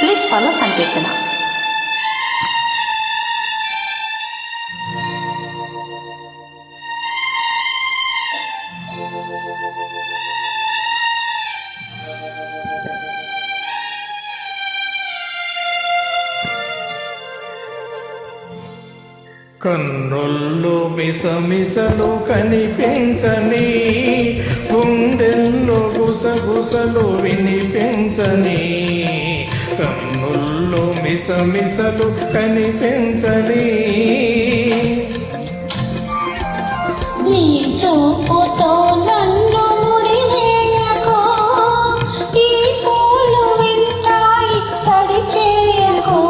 Please follow సంకీర్తన కన్నుల్లో మిసమిసలు కనిపించని గుండెల్లో గుసగుసలు వినిపించని. కన్నుల్లో మిసమిసలు కనిపించని. నీ చూపుతో నన్ను ముడివేయకో ఈ పూలు వింటాయి సడి చేయకో.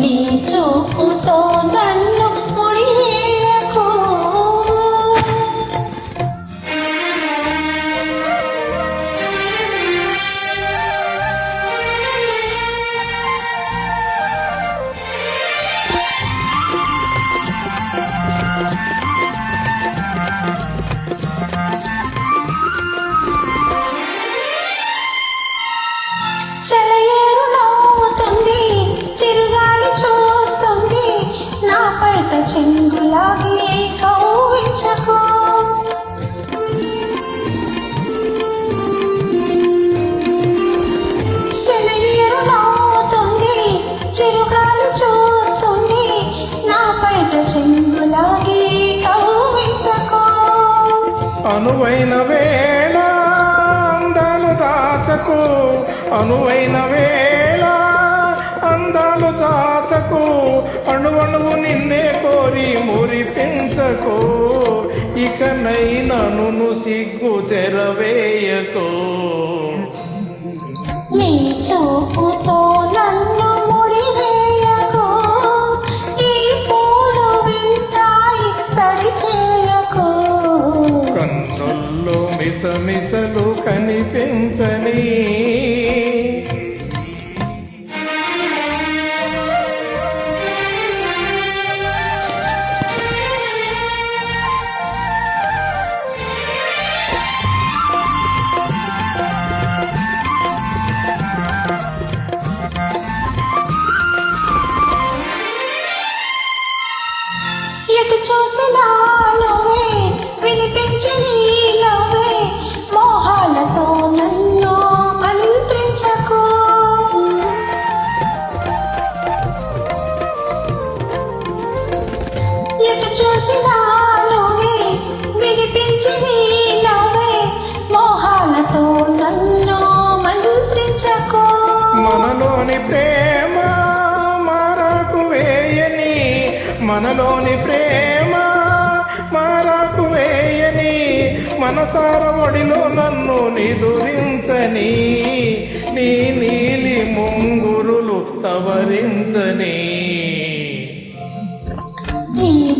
నీ చూపుతో నన్ను చెంగులాగి కౌవించకు సెలయేరు నవ్వుతుంది చిరుగాలి చూస్తుంది. నా పైట చెంగులాగి కౌవించకు అనువైన వేళ అందాలు దాచకు. అనువైన వేళ అందాలు దాచకు అణువణువు నిన్నే కోరి మురిపించకు ఇకనైనా నును సిగ్గు తెరవేయకు. నీ చూపుతో నన్ను ముడివేయకు ఈ పూలు వింటాయి సడి చేయకు. కన్నుల్లో మిసమిసలు కనిపించని చూసినా నువ్వే వినిపించి నవ్వే మోహాలతో నన్ను మంత్రించకు. మనలోని ప్రేమ మారాకు వేయని మనలోని ప్రేమ మారాకు వేయని మనసార ఒడిలో నన్ను నిదురించని నీ నీలి ముంగురులు సవరించని.